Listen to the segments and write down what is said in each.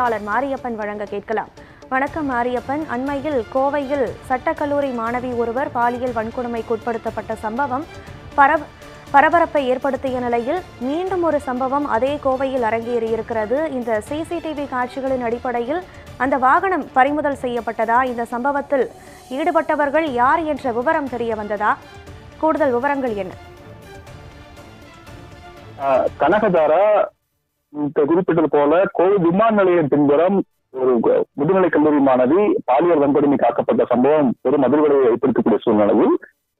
செய்தியாளர் மாரியப்பன் வழங்க கேட்கலாம். வணக்கம் மாரியப்பன். அண்மையில் கோவையில் சட்டக்கல்லூரி மாணவி ஒருவர் பாலியல் வன்கொடுமைக்கு உட்படுத்தப்பட்ட சம்பவம் பரப பரபரப்பை ஏற்படுத்திய நிலையில் மீண்டும் ஒரு சம்பவம் அதே கோவையில் அரங்கேறியிருக்கிறது. இந்த சிசிடிவி காட்சிகளின் அடிப்படையில் அந்த வாகனம் பறிமுதல் செய்யப்பட்டதா? இந்த சம்பவத்தில் ஈடுபட்டவர்கள் யார் என்ற விவரம் தெரிய வந்ததா? கூடுதல் விவரங்கள் என்ன? கனகதாரா குறிப்பிட்டது போல கோவை விமான நிலையம் பின்புறம் ஒரு முதுநிலை கல்லூரி மாணவி பாலியல் வன்கொடுமை காக்கப்பட்ட சம்பவம் பெரும் அதிர்வலை ஏற்படுத்தக்கூடிய சூழ்நிலையில்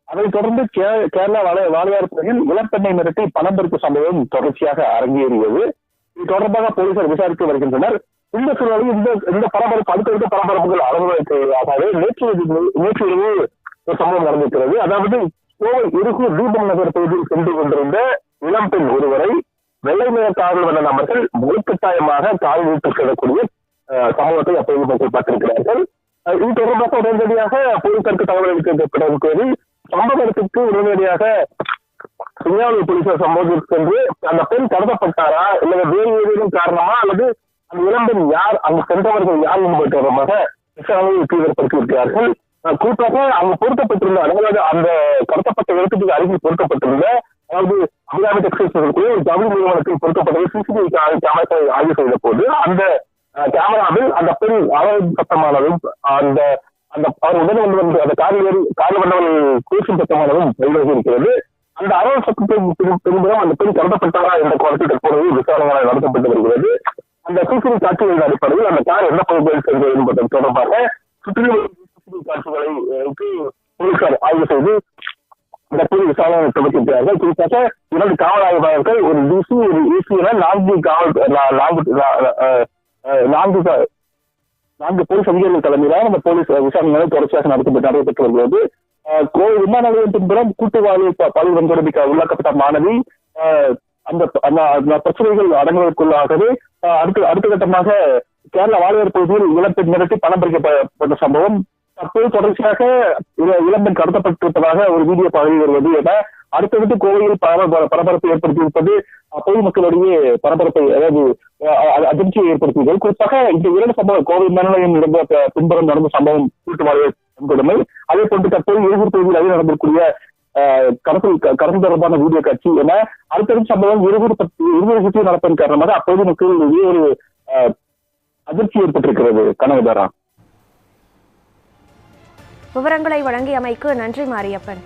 அதைத் தொடர்ந்து கேரளா வாழ வாழையார் பகுதியில் இளப்பெண்ணை மிரட்டி பணம் பறிப்பு சம்பவம் தொடர்ச்சியாக அரங்கேறியது. இது தொடர்பாக போலீசார் விசாரித்து வருகின்றனர். இந்த சூழலில் இந்த இந்த பரபரப்பு அடுத்தடுத்த பரபரப்புகள் அளவுகளுக்காகவே நேற்று நேற்று இரவு ஒரு சம்பவம் நடந்திருக்கிறது. அதாவது கோவை இருகூர் தீபம் நகர் பகுதியில் சென்று கொண்டிருந்த இளம்பெண் ஒருவரை வெள்ளை நிற காவல் வந்த நபர்கள் முழுக்கட்டாயமாக கால் வீட்டு செல்லக்கூடிய அஹ், அப்போது மக்கள் பார்த்திருக்கிறார்கள். இது தொடர்பாக உடனடியாக போலீசாருக்கு தகவல் கோரி சம்பவ இடத்துக்கு உடனடியாக சிங்காவளி போலீசார் சம்பவத்திற்கு சென்று அந்த பெண் கடத்தப்பட்டாரா இல்லை வேறு ஏதேனும் காரணமா அல்லது அந்த இளம்பெண் யார் அங்கு சென்றவர்கள் யார் என்பது தொடர்பாக விசாரணையை தீவிரப்படுத்தி இருக்கிறார்கள் குறிப்பாக அங்கு பொருத்தப்பட்டிருந்த அதாவது அந்த கடத்தப்பட்ட இடத்துக்கு அருகில் பொருத்தப்பட்டிருந்த அதாவது அபிராமி டெக்ஸ்டைல்ஸ் ஒரு ஜவுளி நிறுவனத்தில் பொருத்தப்பட்ட சிசிடிவி கேமரா ஆய்வு செய்த போது அந்த கேமராவில் அந்த பெண் அவரது சத்தமானதும் அந்த அந்த அவர் உடனே வந்து வந்து அந்த காரில் ஏறி காரில் வந்தவர்கள் சத்தமானதும் பதிவாகி இருக்கிறது. அந்த அவல் சத்தத்தின் பின்- பின்புறம் அந்த பெண் கடத்தப்பட்டாரா என்ற கோணத்தில் தற்போது விசாரணை நடத்தப்பட்டு வருகிறது. அந்த சிசிடிவி காட்சிகளின் அடிப்படையில் அந்த கார் எந்த பகுதியில் சென்றது என்பது தொடர்பாக சுற்றிலும் சிசிடிவி காட்சிகளை போலீசார் ஆய்வு செய்து தற்போது விசாரணை தொடர்கிறார்கள் குறிப்பாக இரண்டு காவல் ஆய்வாளர்கள் ஒரு டிசி ஒரு ஏசி நான்கு காவல் நான்கு நான்கு நான்கு போலீஸ் அதிகாரிகள் தலைமையிலான அந்த போலீஸ் விசாரணைகளை தொடர்ச்சியாக நடத்தப்பட்டு நடைபெற்று வருகிறது. அஹ், கோவை விமான நிலையத்தின் புறம் கூட்டுவாழி பாலியல் வன்கொடுமைக்கு உள்ளாக்கப்பட்ட மாணவி அந்த அந்த பிரச்சனைகள் அடங்குவதற்குள்ளாகவே அடுத்த அடுத்த கட்டமாக கேரள வாழையார் பகுதியில் இளப்பெண் மிரட்டி பணம் பறிக்கப்பட்ட சம்பவம் தற்போது தொடர்ச்சியாக இளம்பெண் கடத்தப்பட்டிருப்பதாக ஒரு வீடியோ பரவி வருவது என அடுத்தடுத்து கோவையில் பரப- பரபரப்பு ஏற்படுத்தியிருப்பது பொதுமக்களிடையே பரபரப்பை அதாவது அதிர்ச்சியை ஏற்படுத்தியது குறிப்பாக இந்த இரண்டு சம்பவம் கோவை மேல்நிலையம் நடந்த பின்புறம் நடந்த சம்பவம் கூட்டு வாழ்வு அதே போன்று தற்போது எழுபது தொகுதியில் அதில் நடந்திருக்கூடிய கடத்தல் க- கடத்தல் தொடர்பான வீடியோ காட்சி என அடுத்தடுத்த சம்பவம் இருபது இருபது சுற்றி நடப்பதன் காரணமாக அப்போது மக்களிடையே ஒரு அதிர்ச்சி ஏற்பட்டிருக்கிறது. கனகதாரா? விவரங்களை வழங்கியமைக்கு நன்றி மாரியப்பன்.